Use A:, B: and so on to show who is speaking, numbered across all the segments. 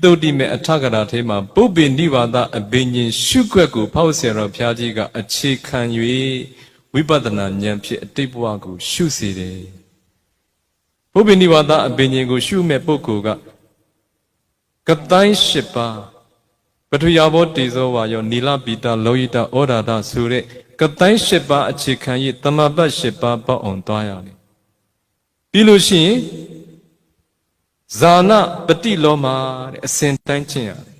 A: သုတ်တိမေအထကရာထဲမှာပုပ္ပိနိဗ္ဗာဒအဘိညာဉ်ရှုွက်ကိုဖောက်ဆရာတော်ဘုရားကြီးကအခြေခံ၍ဝိပဿနာဉာဏ်ဖြင့်အတိတ်ဘဝကို ရှုစေတယ်ပုပ္ပိနိဗ္ဗာဒအဘိညာဉ်ကို ရှုမဲ့ပုဂ္ဂိုလ်ကကတိုင်း၈ပါးပထဝီဘောတေဇောဝါယောနီလပိတလောဟိတဩဒါဒဆိုတဲ့ကတိုင်း၈ပါးအခြေခံ၍တမ္မပတ်၈ပါးပေါက်အောင်သွားရတယ်ပြီးလို့ရှိရင် ဇာနာပတိလောမတဲ့အစဉ်တိုင်းကျင့်ရတယ်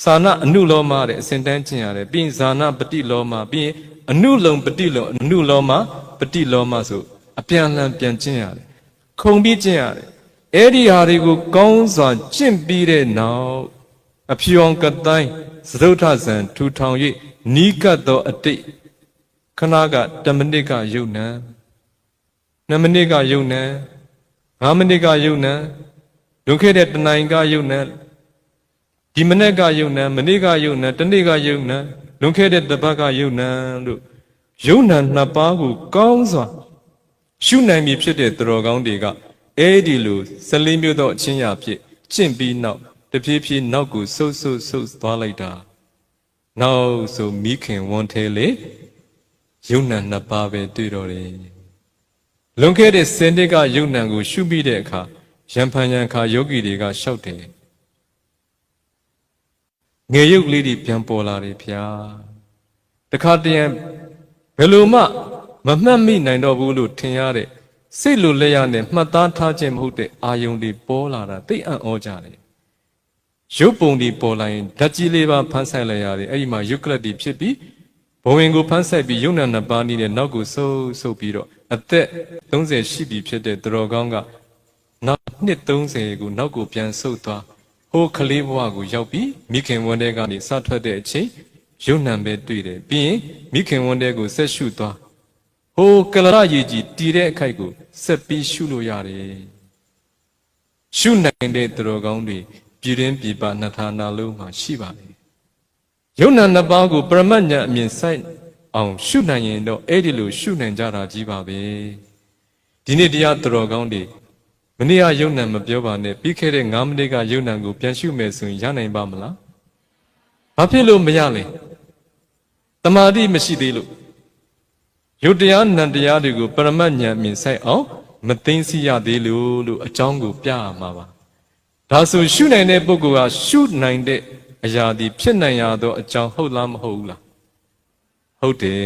A: ။ဇာနာအနုလောမတဲ့အစဉ်တိုင်းကျင့်ရတယ်။ပြီးရင်ဇာနာပတိလောမပြီးရင်အနုလုံပတိလုံအနုလောမပတိလောမဆိုအပြန်လှန်ပြန်ကျင့်ရတယ်။ခုံပြီးကျင့်ရတယ်။အဲ့ဒီဟာတွေကိုကောင်းစွာကျင့်ပြီးတဲ့နောက်အဖြူအောင်ကတိုင်းသရုတ်ထဇံထူထောင်၍နီးကပ်သောအတိတ်ခဏက10မိနစ်ကယုံနံ9မိနစ်ကယုံနံ 5မိနစ်ကယုတ်နံလွန်ခဲ့တဲ့တနင်္ဂကယုတ်နံဒီမနေ့ကယုတ်နံမနေ့ကယုတ်နံတနေ့ကယုတ်နံလွန်ခဲ့တဲ့တပတ်ကယုတ်နံလို့ယုတ်နံနှစ်ပါးကိုကောင်းစွာရှုနိုင်ပြီဖြစ်တဲ့သူတော်ကောင်းတွေကအဲ့ဒီလို14မျိုးသောအချင်းရာဖြစ်ကျင့်ပြီးနောက်တဖြည်းဖြည်းနောက်ကိုဆုပ်ဆုပ်ဆုပ်သွားလိုက်တာနောက်ဆိုမိခင်ဝန်ထဲလေယုတ်နံနှစ်ပါးပဲတွေ့တော့တယ် လွန်ခဲ့တဲ့စင်တစ်ကယုတ်နံကို ရှုပြီးတဲ့အခါရံဖန်ရံခါယောဂီတွေကရှောက်တယ်ငယ်ရုပ်လေးတွေပြန်ပေါ်လာတယ်ဗျာတခါတရံဘယ်လိုမှမမှတ်မိနိုင်တော့ဘူးလို့ထင်ရတဲ့စိတ်လိုလက်ရနဲ့မှတ်သားထားခြင်းမဟုတ်တဲ့အာယုန်တွေပေါ်လာတာသိအံ့ဩကြတယ်ရုပ်ပုံတွေပေါ်လာရင်ဓာတ်ကြီးလေးပါဖမ်းဆိုင်လိုက်ရတယ်အဲ့ဒီမှာယုတ်ကလတ်တွေဖြစ်ပြီး ဘဝင်ကိုဖမ်းဆိုင်ပြီးယုံနာနှစ်ပါးနည်းနဲ့နောက်ကိုဆုပ်ဆုပ်ပြီးတော့အသက်30ရှိပြီဖြစ်တဲ့သူတော်ကောင်းကနောက်နှစ်30ကိုနောက်ကိုပြန်ဆုပ်သွားဟိုကလေးဘဝကိုရောက်ပြီးမိခင်ဝန်တဲကနေစထွက်တဲ့အချိန်ယုံနံပဲတွေ့တယ်ပြီးရင်မိခင်ဝန်တဲကိုဆက်ရှုသွားဟိုကလရရည်ကြီးတည်တဲ့အခိုက်ကိုဆက်ပြီးရှုလို့ရတယ်ရှုနိုင်တဲ့သူတော်ကောင်းတွေပြည်ရင်းပြည်ပနှစ်ဌာနလုံးမှာရှိပါလေယုံ နာနှစ်ပါးကိုပရမတ်ညာအမြင်ဆိုင်အောင်ရှုနိုင်ရင်တော့အဲ့ဒီလိုရှုနိုင်ကြတာကြီးပါပဲဒီနေ့တရားသူတော်ကောင်းတွေမနေ့ကယုံနာမပြောပါနဲ့ပြီးခဲ့တဲ့9မိနစ်ကယုံနာကိုပြန်ရှုမယ်ဆိုရင်ရနိုင်ပါမလားဘာဖြစ်လို့မရလဲတမာတိမရှိသေးလို့ယုတ်တရားနံတရားတွေကိုပရမတ်ညာအမြင်ဆိုင်အောင်မသိသိရသေးလို့လို့အကြောင်းကိုပြရမှာပါဒါဆိုရှုနိုင်တဲ့ပုဂ္ဂိုလ်ကရှုနိုင်တဲ့ အရာဒီဖြစ်နိုင်ရသောအကြောင်းဟုတ်လားမဟုတ်ဘူးလားဟုတ်တယ်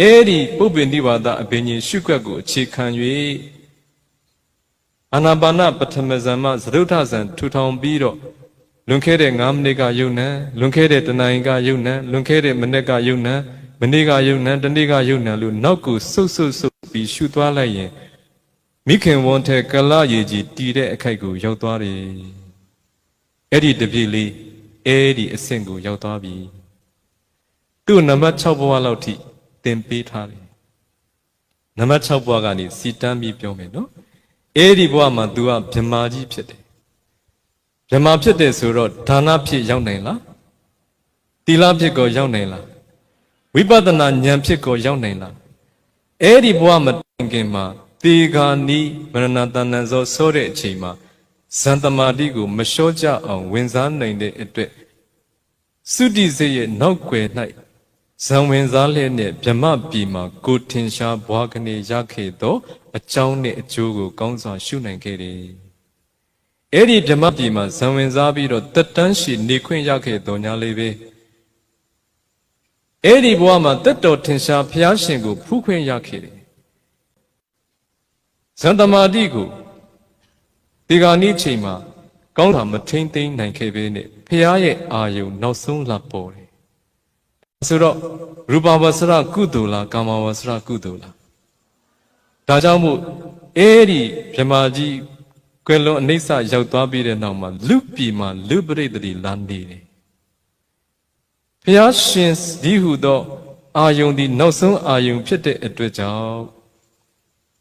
A: အဲ့ဒီပုပ္ပင်နိဗ္ဗာဒအဘိညာဉ်ရှုွက်ကိုအခြေခံ၍အာနာပါနပထမဇံမသရုဋ္ဌဇံထူထောင်ပြီးတော့လွန်ခဲ့တဲ့9မိနစ်ကယုံနံလွန်ခဲ့တဲ့တနင်္ဂကယုံနံလွန်ခဲ့တဲ့မနေ့ကယုံနံမနေ့ကယုံနံတနေ့ကယုံနံလို့နောက်ကိုဆုပ်ဆုပ်ဆုပ်ပြီးရှုသွားလိုက်ရင်မိခင်ဝန်ထဲကလရည်ကြီးတည်တဲ့အခိုက်ကိုရောက်သွားတယ်အဲ့ဒီတပြည့်လေး အဲ့ဒီအဆင့်ကိုရောက်သွားပြီသူ့နံပါတ်6ဘဝလောက်ထိသင်ပေးထားတယ်နံပါတ်6ဘဝကနေစီတန်းပြီးပြောမယ်နော်အဲ့ဒီဘဝမှာ तू ကဗြဟ္မာကြီးဖြစ်တယ်ဗြဟ္မာဖြစ်တယ်ဆိုတော့ဒါနဖြစ်ရောက်နိုင်လားသီလဖြစ်ကိုရောက်နိုင်လားဝိပဿနာဉာဏ်ဖြစ်ကိုရောက်နိုင်လားအဲ့ဒီဘဝမတိုင်ခင်မှာတေဂာနီမရဏတဏ္ဍဇောဆိုတဲ့အချိန်မှာ ဇန်တမာတိကိုမလျှော့ကြအောင်ဝင်စားနိုင်တဲ့အတွက်သုတိစေရဲ့နောက်ွယ်၌ဇံဝင်စားလျက်နဲ့ဗြဟ္မပြည်မှာကိုထင်ရှားဘွားကနေရခဲ့သောအကြောင်းနဲ့အကျိုးကိုကောင်းစွာရှုနိုင်ခဲ့တယ်။အဲ့ဒီဗြဟ္မပြည်မှာဇံဝင်စားပြီးတော့တက်တန်းရှိနေခွင့်ရခဲ့တော်ညာလေးပဲ။အဲ့ဒီဘဝမှာတက်တော်ထင်ရှားဘုရားရှင်ကိုဖူးခွင့်ရခဲ့တယ်။ဇန်တမာတိကို ဒီကနေ့ချိန်မှာကောင်းတာမထိမ့်သိမ့်နိုင်ခဲ့ပဲနဲ့ဖះရဲ့အာယုံနောက်ဆုံးလာပေါ်တယ်ဆိုတော့ရူပဝဆရကုသိုလ်လားကာမဝဆရကုသိုလ်လားဒါကြောင့်မို့အဲ့ဒီမြမကြီးကွယ်လွန်အနိစ္စရောက်သွားပြီးတဲ့နောက်မှာလူပြည်မှာလူပရိသတိလာနေတယ်ဖះရှင်ဒီဟုသော အာယုံဒီနောက်ဆုံးအာယုံဖြစ်တဲ့အတွက်ကြောင့်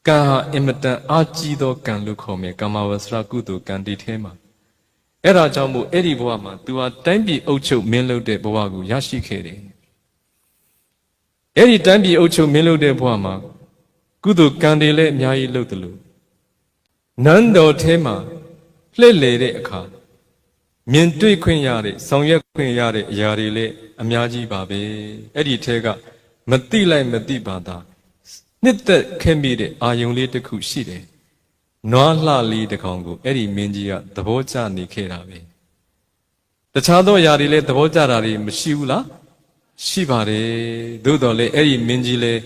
A: ကံဟာအင်မတန်အာကြီးသောကံလို့ခေါ်မယ်ကာမဝဆရာကုသိုလ်ကံဒီထဲမှာအဲ့ဒါကြောင့်မို့အဲ့ဒီဘဝမှာ तू ဟာတိုင်းပြည်အုပ်ချုပ်မင်းလုပ်တဲ့ဘဝကိုရရှိခဲ့တယ်အဲ့ဒီတိုင်းပြည်အုပ်ချုပ်မင်းလုပ်တဲ့ဘဝမှာကုသိုလ်ကံတွေလည်းအများကြီးလုပ်တယ်လို့နန်းတော်ထဲမှာလှည့်လေတဲ့အခါမြင်တွေ့ခွင့်ရတဲ့ဆောင်ရွက်ခွင့်ရတဲ့အရာတွေလည်းအများကြီးပါပဲအဲ့ဒီထဲကမတိလိုက်မတိပါတာ နှစ်သက်ခင်မိတဲ့အာယုံလေးတစ်ခုရှိတယ်နွားလှလေးတစ်ကောင်ကိုအဲ့ဒီမင်းကြီးကသဘောကျနေခဲ့တာပဲတခြားသောအရာတွေလည်းသဘောကျတာတွေမရှိဘူးလားရှိပါတယ်သို့တော်လည်းအဲ့ဒီမင်းကြီးလည်း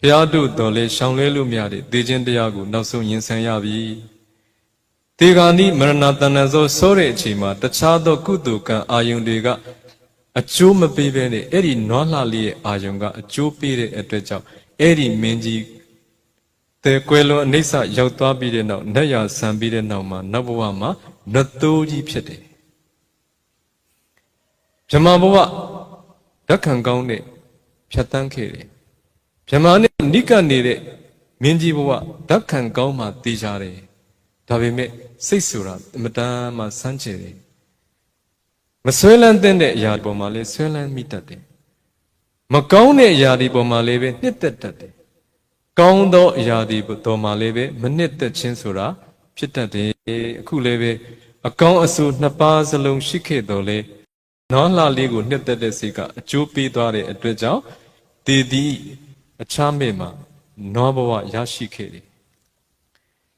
A: ဘုရားတို့တော်လည်းရှောင်လဲလို့မရတဲ့သေခြင်းတရားကိုနောက်ဆုံးရင်ဆိုင်ရပြီဒီဂာနိမရဏတဏ္ဍဇောဆိုတဲ့အချိန်မှာတခြားသောကုသိုလ်ကံအာယုန်တွေကအကျိုးမပေးဘဲနဲ့အဲ့ဒီနွားလှလေးရဲ့အာယုန်ကအကျိုးပေးတဲ့အတွက်ကြောင့် အဲ့ဒီမင်းကြီးတဲကွယ်လွန်အနိစ္စရောက်သွားပြီးတဲ့နောက်နတ်ရဆံပြီးတဲ့နောက်မှာနတ်ဘဝမှာနတ်သိုးကြီးဖြစ်တယ်ဗြဟ္မာဘဝဓက္ခံကောင်းတဲ့ဖြတ်တန်းခဲ့တယ်ဗြဟ္မာနဲ့နိကနေတဲ့မင်းကြီးဘဝဓက္ခံကောင်းမှတည်ကြတယ်ဒါပေမဲ့စိတ်ဆိုတာအမတန်မှစမ်းကြယ်တယ်မဆွဲလန်းတဲ့အရာပေါ်မှာလည်းဆွဲလန်းမိတတ်တယ် မကောင်းတဲ့အရာတွေပေါ်မှာလည်းပဲနှစ်သက်တတ်တယ်ကောင်းသောအရာတွေပေါ်မှာလည်းပဲမနှစ်သက်ခြင်းဆိုတာဖြစ်တတ်တယ်အခုလည်းပဲအကောင်းအဆိုးနှစ်ပါးစလုံးရှိခဲ့တော်လဲနောလှလေးကိုနှစ်သက်တဲ့စိတ်ကအကျိုးပေးသွားတဲ့အတွက်ကြောင့်တည်သည့်အခြားမဲ့မှာနောဘဝရရှိခဲ့တယ်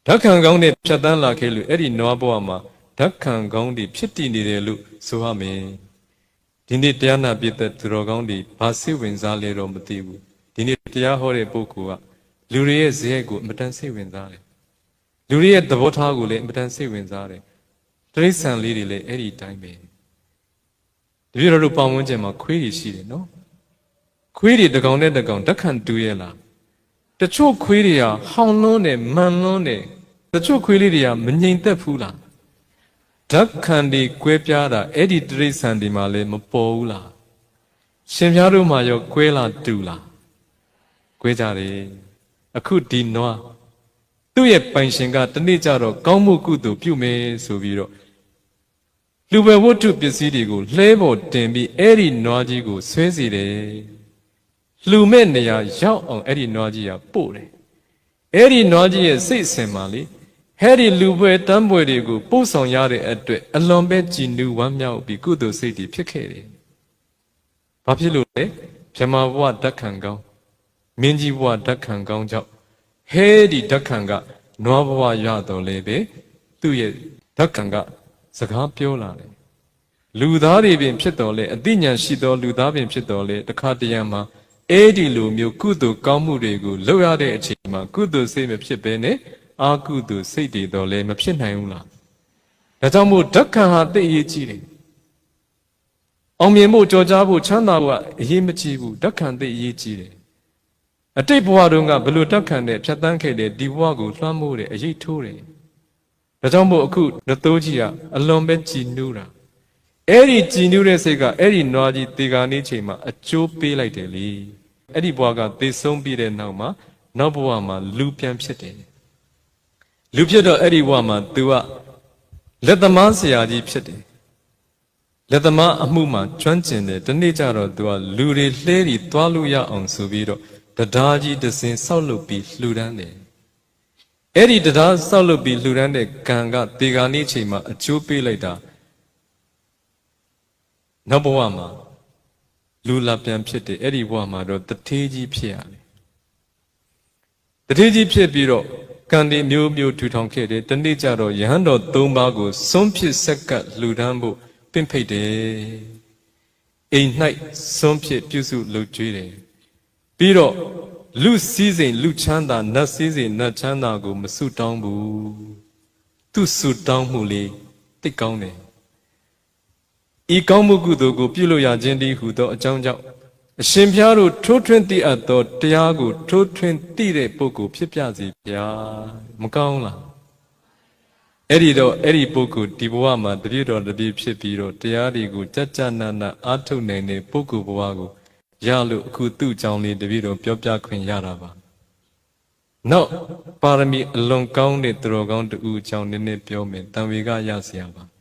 A: ဓက္ခံကောင်းတဲ့ဖြတ်တန်းလာခဲ့လို့အဲ့ဒီနောဘဝမှာဓက္ခံကောင်းတွေဖြစ်တည်နေတယ်လို့ဆိုရမယ် ဒီနေ့တရားနာပြတဲ့သူတော်ကောင်းတွေဘာစိတ်ဝင်စားလဲတော့မသိဘူးဒီနေ့တရားဟောတဲ့ပုဂ္ဂိုလ်ကလူတွေရဲ့ဇယက်ကိုအမတန်စိတ်ဝင်စားတယ်လူတွေရဲ့သဘောထားကိုလည်းအမတန်စိတ်ဝင်စားတယ်တိရစ္ဆာန်လေးတွေလည်းအဲ့ဒီအတိုင်းပဲတပည့်တော်တို့ပတ်ဝန်းကျင်မှာခွေးတွေရှိတယ်နော်ခွေးတွေတကောင်နဲ့တကောင်ဓက္ခံတူရဲ့လားတချို့ခွေးတွေကဟောင်းလွန်းတယ်မန်လွန်းတယ်တချို့ခွေးလေးတွေကမငြိမ်သက်ဘူးလား ဓက္ခံတွေကွဲပြားတာအဲ့ဒီတိရစ္ဆာန်တွေမှာလည်းမပေါ်ဘူးလားရှင်ပြားတို့မှာရောကွဲလားတူလားကွဲကြတယ်အခုဒီနွားသူ့ရဲ့ပိုင်ရှင်ကတနေ့ကျတော့ကောင်းမှုကုသိုလ်ပြုမယ်ဆိုပြီးတော့လူပဲဝတ္ထုပစ္စည်းတွေကိုလှဲပေါ်တင်ပြီးအဲ့ဒီနွားကြီးကိုဆွဲစီတယ်လှူမဲ့နေရာရောက်အောင်အဲ့ဒီနွားကြီးကပို့တယ်အဲ့ဒီနွားကြီးရဲ့စိတ်အစဉ်မှာလေ ဟဲ့ဒီလူပွဲတန်းပွဲတွေကိုပို့ဆောင်ရတဲ့အတွက်အလွန်ပဲကြည်နူးဝမ်းမြောက်ပြီးကုသိုလ်စိတ်တွေဖြစ်ခဲ့တယ်။ဘာဖြစ်လို့လဲ။မြမဘဝဓက္ခံကောင်းမင်းကြီးဘဝဓက္ခံကောင်းကြောင့်ဟဲ့ဒီဓက္ခံကနွားဘဝရတော်လေပဲသူ့ရဲ့ဓက္ခံကစကားပြောလာတယ်။လူသားတွေပင်ဖြစ်တော်လေအသိဉာဏ်ရှိသော လူသားပင်ဖြစ်တော်လေတခါတရံမှာအဲ့ဒီလိုမျိုးကုသိုလ်ကောင်းမှုတွေကိုလုပ်ရတဲ့အချိန်မှာကုသိုလ်စိတ်မဖြစ်ဘဲနဲ့ အာကုသိုလ်စိတ်တွေတော့လည်းမဖြစ်နိုင်ဘူးလားဒါကြောင့်မို့ဓက္ခံဟာသိအရေးကြီးတယ်အောင်မြင်ဖို့ကြော်ကြားဖို့ချမ်းသာဖို့ကအရေးမကြီးဘူးဓက္ခံသိအရေးကြီးတယ်အတိတ်ဘဝတုန်းကဘလို့ဓက္ခံနဲ့ဖြတ်တန်းခဲ့တဲ့ဒီဘဝကိုလွှမ်းမိုးတယ်အရေးထိုးတယ်ဒါကြောင့်မို့အခုနသိုးကြီးကအလွန်ပဲကြည်နူးတာအဲ့ဒီကြည်နူးတဲ့စိတ်ကအဲ့ဒီနွားကြီးတေကာနေချိန်မှာအကျိုးပေးလိုက်တယ်လေအဲ့ဒီဘဝကသေဆုံးပြီးတဲ့နောက်မှာနောက်ဘဝမှာလူပြန်ဖြစ်တယ် လူဖြစ်တော့အဲ့ဒီဘဝမှာ तू ကလက်သမားဆရာကြီးဖြစ်တယ်လက်သမားအမှုမှာကျွမ်းကျင်တယ်ဒီနေ့ကျတော့ तू ကလူတွေလှဲတွေသွားလို့ရအောင်ဆိုပြီးတော့တရားကြီးတစ်စင်ဆောက်လုပ်ပြီးလှူဒန်းတယ်အဲ့ဒီတရားဆောက်လုပ်ပြီးလှူဒန်းတဲ့ကံကတေဂာနေ့ချိန်မှာအကျိုးပေးလိုက်တာနောက်ဘဝမှာလူလာပြန်ဖြစ်တယ်အဲ့ဒီဘဝမှာတော့တထေးကြီးဖြစ်ရတယ်တထေးကြီးဖြစ်ပြီးတော့ ကံဒီမျိုးမျိုးထူထောင်ခဲ့တယ်တနေ့ကျတော့ယဟန်တော်၃ပါးကိုစွန့်ဖြစ်ဆက်ကပ်လှူဒန်းဖို့ပင့်ဖိတ်တယ်အိမ်၌စွန့်ဖြစ်ပြုစုလုပ်ကြွေးတယ်ပြီးတော့လူစည်းစိမ်လူချမ်းသာနတ်စည်းစိမ်နတ်ချမ်းသာကိုမဆုတောင်းဘူးသူဆုတောင်းမှုလေးတိတ်ကောင်းတယ်ဤကောင်းမှုကုသိုလ်ကိုပြုလို့ရခြင်းတည်းဟူသောအကြောင်းကြောင့် အရှင်ဘုရားတို့ထိုးထွင်းသိအပ်သောတရားကိုထိုးထွင်းသိတဲ့ပုဂ္ဂိုလ်ဖြစ်ပြစေဗျာမကောင်းလားအဲ့ဒီတော့အဲ့ဒီပုဂ္ဂိုလ်ဒီဘဝမှာတပြည့်တော်တပြည့်ဖြစ်ပြီးတော့တရားတွေကိုကြကြနနအားထုတ်နိုင်တဲ့ပုဂ္ဂိုလ်ဘဝကိုရလို့အခုသူ့အကြောင်းလေးတပြည့်တော်ပြောပြခွင့်ရတာပါနောက်ပါရမီအလွန်ကောင်းတဲ့သူတော်ကောင်းတူအကြောင်းနည်းနည်းပြောမယ်တံဝေကရစရာပါ။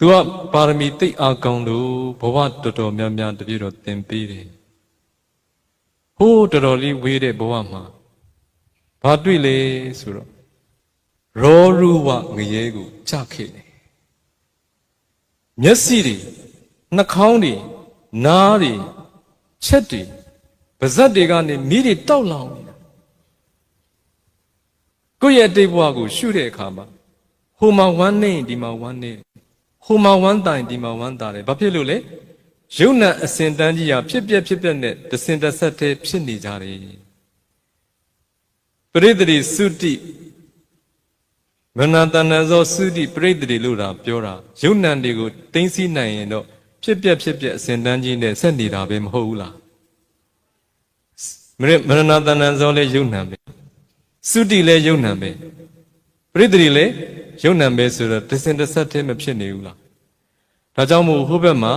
A: तू ကပါရမီသိအားကောင်းလို့ဘဝတော်တော်များများတပြည့်တော့သင်ပေးတယ်။ဟိုးတော်တော်လေးဝေးတဲ့ဘဝမှာဘာတွေ့လဲဆိုတော့ရောရူဝငရဲကိုကြခဲ့တယ်။မျက်စိတွေနှာခေါင်းတွေနားတွေချက်တွေပါးစပ်တွေကနေမိတွေတောက်လောင်နေတာကိုယ့်ရဲ့အတိတ်ဘဝကိုရှုတဲ့အခါမှာဟိုမှာဝမ်းနေရင်ဒီမှာဝမ်းနေတယ် ဟိုမှာဝမ်းတိုင်ဒီမှာဝမ်းတာတယ်ဘာဖြစ်လို့လဲယုံနာအစဉ်တန်းကြီးဟာဖြစ်ပျက်ဖြစ်ပျက်နဲ့တစင်တဆက်တည်းဖြစ်နေကြတယ်ပရိသေတိသုတိမနတဏဇောသုတိပရိသေတိလို့တာပြောတာယုံနာတွေကိုတင်းစီနိုင်ရင်တော့ဖြစ်ပျက်ဖြစ်ပျက်အစဉ်တန်းကြီးနဲ့ဆက်နေတာပဲမဟုတ်ဘူးလားမရမရဏတဏဇောလည်းယုံနာပဲသုတိလည်းယုံနာပဲပရိသေတိလည်း ယုံနာပဲဆိုတော့တစင်တဆက်တည်းမဖြစ်နေဘူးလားဒါကြောင့်မို့ဟိုဘက်မှာ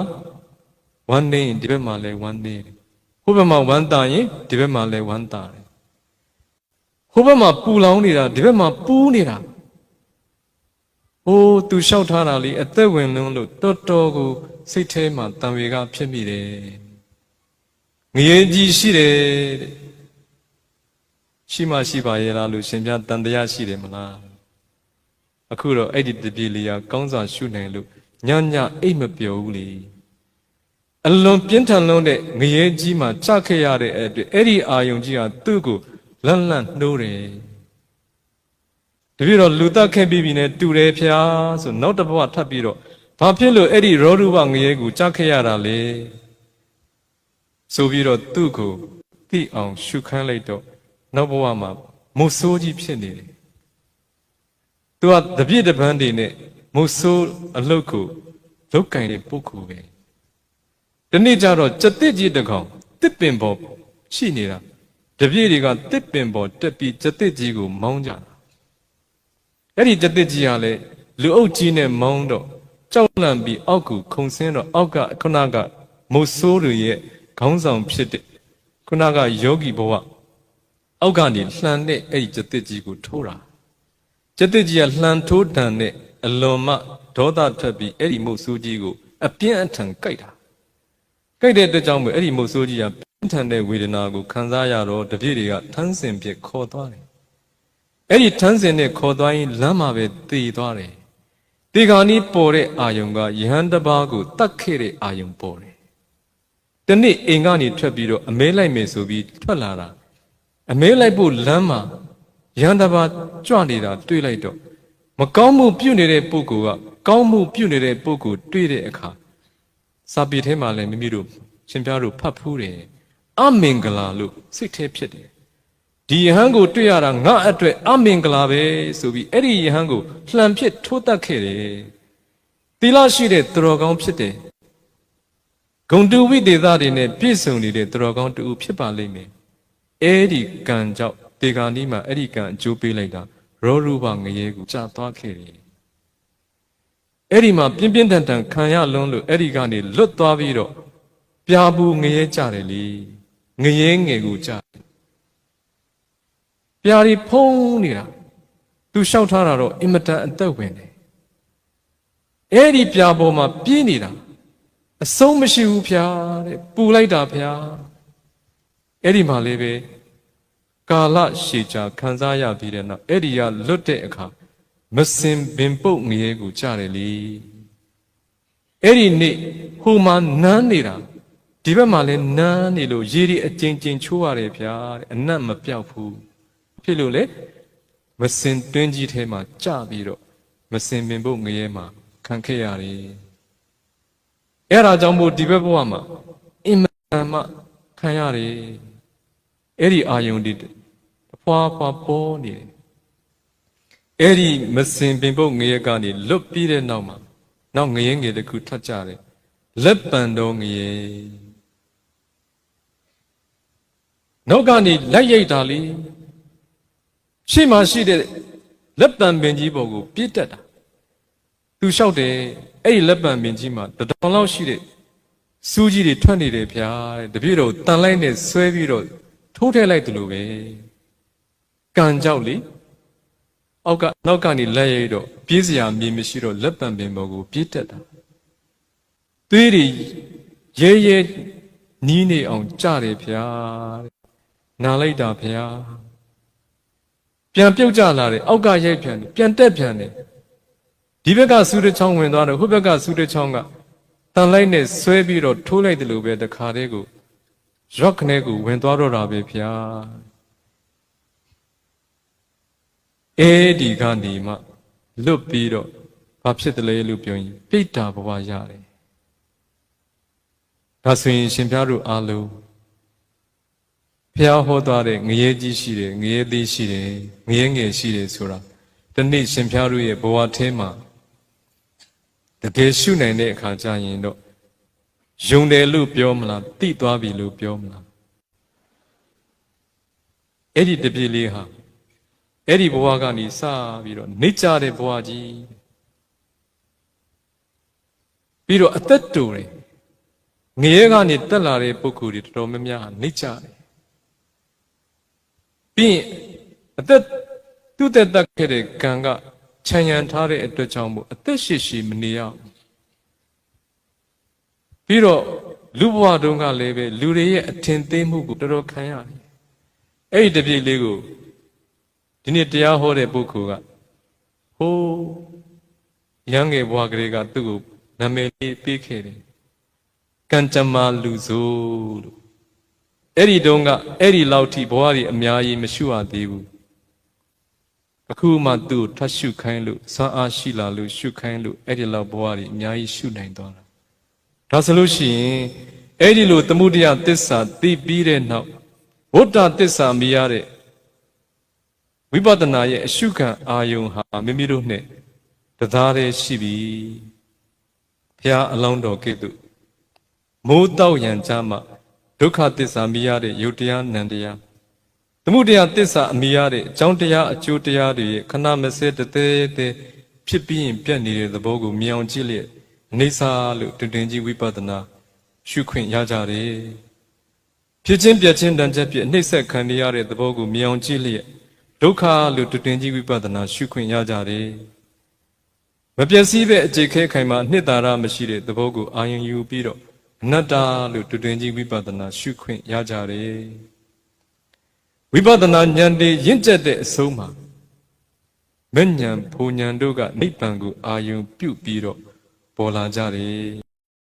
A: ဝမ်းနေရင်ဒီဘက်မှာလည်းဝမ်းနေတယ်ဟိုဘက်မှာဝမ်းတာရင်ဒီဘက်မှာလည်းဝမ်းတာတယ်ဟိုဘက်မှာပူလောင်နေတာဒီဘက်မှာပူးနေတာဟိုးသူလျှောက်ထားတာလေအသက်ဝင်လုံးလို့တော်တော်ကိုစိတ်ထဲမှာတံဝေကဖြစ်မိတယ်ငရေကြီးရှိတယ်တဲ့ရှိမှရှိပါရဲ့လားလို့ရှင်ပြတန်တရားရှိတယ်မလား အခုတော့အဲ့ဒီတပြေလေးကကောင်းစွာရှုနိုင်လို့ညညအိတ်မပျော်ဘူးလေအလွန်ပြင်းထန်လုံးတဲ့ငရေကြီးမှာကြခဲ့ရတဲ့အဲ့အတွက်အဲ့ဒီအာယုံကြီးဟာသူ့ကိုလန့်လန့်နှိုးတယ်တပြည့်တော့လူတက်ခဲ့ပြီးပြီနဲ့တူတယ်ဖျားဆိုနောက်တစ်ဘဝထပ်ပြီးတော့ဘာဖြစ်လို့အဲ့ဒီရောဓုဘငရေကိုကြခဲ့ရတာလဲဆိုပြီးတော့သူ့ကိုသိအောင်ရှုခန်းလိုက်တော့နောက်ဘဝမှာမုတ်ဆိုးကြီးဖြစ်နေတယ် သူကတပြည့်တပန်းတွေနဲ့မုတ်ဆိုးအလုတ်ကိုလုတ်ကင်တဲ့ပုဂ္ဂိုလ်ပဲဒီနေ့ကျတော့စတစ်ကြီးတစ်ကောင်တစ်ပင်ပေါ်ရှိနေတာတပြည့်တွေကတစ်ပင်ပေါ်တက်ပြီးစတစ်ကြီးကိုမောင်းကြတာအဲ့ဒီစတစ်ကြီးကလည်းလူအုပ်ကြီးနဲ့မောင်းတော့ကြောက်လန့်ပြီးအောက်ကိုခုန်ဆင်းတော့အောက်ကခုနကမုတ်ဆိုးတွေရဲ့ခေါင်းဆောင်ဖြစ်တဲ့ခုနကယောဂီဘဝအောက်ကနေလှန်တဲ့အဲ့ဒီစတစ်ကြီးကိုထိုးတာ စတစ်ကြီးကလှန်ထိုးတန်တဲ့အလွန်မှဒေါသထွက်ပြီးအဲ့ဒီမုတ်ဆိုးကြီးကိုအပြင်းအထန်ကြိုက်တာကြိုက်တဲ့အတွက်ကြောင့်မို့အဲ့ဒီမုတ်ဆိုးကြီးကပြင်းထန်တဲ့ဝေဒနာကိုခံစားရတော့တပြည့်တွေကထန်းစင်ပြစ်ခေါ်သွားတယ်အဲ့ဒီထန်းစင်နဲ့ခေါ်သွားရင်လမ်းမှာပဲတည်သွားတယ်ဒီကနေ့ပေါ်တဲ့အာယုံကယဟန်တစ်ပါးကိုတတ်ခဲ့တဲ့အာယုံပေါ်တယ်တနေ့အိမ်ကနေထွက်ပြီးတော့အမဲလိုက်မယ်ဆိုပြီးထွက်လာတာအမဲလိုက်ဖို့လမ်းမှာ ယဟန်တစ်ပါးကြွနေတာတွေ့လိုက်တော့မကောင်းမှုပြုနေတဲ့ပုဂ္ဂိုလ်ကကောင်းမှုပြုနေတဲ့ပုဂ္ဂိုလ်တွေ့တဲ့အခါစာပေထဲမှာလည်းမိမိတို့ရှင်ပြားတို့ဖတ်ဖူးတယ်အမင်္ဂလာလို့စိတ်ထဲဖြစ်တယ်ဒီယဟန်ကိုတွေ့ရတာငါအတွက်အမင်္ဂလာပဲဆိုပြီးအဲ့ဒီယဟန်ကိုလှန်ဖြစ်ထိုးတက်ခဲ့တယ်သီလရှိတဲ့သူတော်ကောင်းဖြစ်တယ်ဂုံတူဝိတေသတွေနဲ့ပြည့်စုံနေတဲ့သူတော်ကောင်းတူဖြစ်ပါလိမ့်မယ်အဲ့ဒီကံကြောင့် တေဂာနီးမှာအဲ့ဒီကံအကျိုးပေးလိုက်တာရောရူပငရေကိုကြာသွားခဲ့တယ်အဲ့ဒီမှာပြင်းပြင်းထန်ထန်ခံရလွန်းလို့အဲ့ဒီကနေလွတ်သွားပြီးတော့ပြာဘူးငရဲကြတယ်လေငရဲငယ်ကိုကြတယ်ပြာရီဖုံးနေတာသူလျှောက်ထားတာတော့အင်မတန်အသက်ဝင်တယ်အဲ့ဒီပြာပေါ်မှာပြင်းနေတာအဆုံးမရှိဘူးဖျားတဲ့ပူလိုက်တာဖျားအဲ့ဒီမှာလေးပဲ ကာလရှည်ကြာခံစားရပြီးတဲ့နောက်အဲ့ဒီကလွတ်တဲ့အခါမစင်ပင်ပုတ်ငရဲကိုကြားတယ်လေအဲ့ဒီနေ့ဟိုမှာနန်းနေတာဒီဘက်မှာလည်းနန်းနေလို့ရေဒီအကျဉ်းချင်းချိုးရတယ်ဗျာတဲ့အနတ်မပြောက်ဘူးဖြစ်လို့လေမစင်တွင်းကြီးထဲမှာကြပြီးတော့မစင်ပင်ပုတ်ငရဲမှာခံခဲ့ရတယ်အဲ့ဒါကြောင့်မို့ဒီဘက်ဘဝမှာအင်မတန်မှခံရတယ်အဲ့ဒီအာယုန်ဒီ ဖွာဖွာပေါ်နေတယ်အဲ့ဒီမစင်ပင်ပုတ်ငရဲကနေလွတ်ပြီးတဲ့နောက်မှာနောက်ငရဲငယ်တစ်ခုထပ်ကြတယ်လက်ပံတော်ငရဲနောက်ကနေလက်ရိတ်တာလေရှေ့မှာရှိတဲ့လက်ပံပင်ကြီးပေါ်ကိုပြစ်တက်တာသူလျှောက်တယ်အဲ့ဒီလက်ပံပင်ကြီးမှာတတော်လောက်ရှိတဲ့စူးကြီးတွေထွက်နေတယ်ဗျာတဲ့တပြည့်တော့တန်လိုက်နဲ့ဆွဲပြီးတော့ထိုးထည့်လိုက်တယ်လို့ပဲ ကံကြောက်လေအောက်ကနောက်ကနေလက်ရိုက်တော့ပြေးစရာမြေမရှိတော့လက်ပံပင်ပေါ်ကိုပြေးတက်တာသွေးတွေရဲရဲနီးနေအောင်ကြတယ်ဗျာတဲ့နာလိုက်တာဗျာပြန်ပြုတ်ကြလာတယ်အောက်ကရိုက်ပြန်တယ်ပြန်တက်ပြန်တယ်ဒီဒီဘက်ကဆူးတစ်ချောင်းဝင်သွားတော့ဟိုဘက်ကဆူးတစ်ချောင်းကတန်လိုက်နဲ့ဆွဲပြီးတော့ထိုးလိုက်တယ်လို့ပဲတခါတည်းကိုရော့ခနဲ့ကိုဝင်သွားတော့တာပဲဗျာ အဲဒီကနေမှလွတ်ပြီးတော့ဘာဖြစ်တယ်လဲလို့ပြောရင်ပိဋ္ဌာဘဝရတယ်ဒါဆိုရင်ရှင်ပြတို့အားလုံးဖျားဟောသွားတဲ့ငရဲကြီးရှိတယ်ငရဲသေးရှိတယ်ငရဲငယ်ရှိတယ်ဆိုတာဒီနေ့ရှင်ပြတို့ရဲ့ဘဝထဲမှာတကယ်ရှုနိုင်တဲ့အခါကျရင်တော့ယုံတယ်လို့ပြောမလားတိသွားပြီလို့ပြောမလားအဲ့ဒီတပြေးလေးဟာ အဲ့ဒီဘဝကနေစပြီးတော့နေကြတဲ့ဘဝကြီးပြီးတော့အသက်တူတယ်ငရဲကနေတက်လာတဲ့ပုဂ္ဂိုလ်တွေတော်တော်များများဟာနေကြတယ်ပြီးရင်အသက်သူ့တက်တက်ခဲ့တဲ့ကံကခြံရံထားတဲ့အတွက်ကြောင့်မို့အသက်ရှိရှိမနေရဘူးပြီးတော့လူဘဝတုန်းကလည်းပဲလူတွေရဲ့အထင်သေးမှုကိုတော်တော်ခံရတယ်အဲ့ဒီတပြည့်လေးကို ဒီနေ့တရားဟောတဲ့ပုဂ္ဂိုလ်ကဟိုးရန်ငယ်ဘဝကလေးကသူ့ကိုနာမည်လေးပေးခဲ့တယ်ကံကြမ္မာလူဆိုလို့အဲ့ဒီတုန်းကအဲ့ဒီလောက်ထိဘဝကြီးအများကြီးမရှုရသေးဘူးအခုမှသူ့ကိုထပ်ရှုခိုင်းလို့စွမ်းအားရှိလာလို့ရှုခိုင်းလို့အဲ့ဒီလောက်ဘဝကြီးအများကြီးရှုနိုင်သွားတာဒါဆိုလို့ရှိရင်အဲ့ဒီလိုသမုဒိယသစ္စာသိပြီးတဲ့နောက်ဝဋ္ဌသစ္စာမြင်ရတဲ့ ဝိပဿနာရဲ့အရှုခံအာယုံဟာမိမိတို့နဲ့တသားတည်းရှိပြီဘုရားအလောင်းတော်ကဲ့သို့မိုးတောက်ရန်ကြမှာဒုက္ခသစ္စာမြင်ရတဲ့ယုတ်တရားနံတရားသမုဒယသစ္စာအမိရတဲ့အကြောင်းတရားအကျိုးတရားတွေရဲ့ခဏမစဲတသေးသေးဖြစ်ပြီးရင်ပြတ်နေတဲ့သဘောကိုမြင်အောင်ကြည့်လျက်နေစာလို့တွင်တွင်ကြီးဝိပဿနာရှုခွင့်ရကြတယ်ဖြစ်ချင်းပြတ်ချင်းတန်ချက်ပြည့်နှိမ့်ဆက်ခံရတဲ့သဘောကိုမြင်အောင်ကြည့်လျက် ဒုက္ခလို့တွင်တွင်ကြီးဝိပဿနာရှုခွင့်ရကြတယ်မပြည့်စည်ပဲအခြေခဲခိုင်မှာနှစ်သာရမရှိတဲ့သဘောကိုအာရုံယူပြီးတော့အနတ္တလို့တွင်တွင်ကြီးဝိပဿနာရှုခွင့်ရကြတယ်ဝိပဿနာဉာဏ်တွေရင့်ကျက်တဲ့အဆုံးမှာမဉ္ဇဉ်ဘုံဉာဏ်တို့ကနိဗ္ဗာန်ကိုအာယုံပြုပြီးတော့ပေါ်လာကြတယ်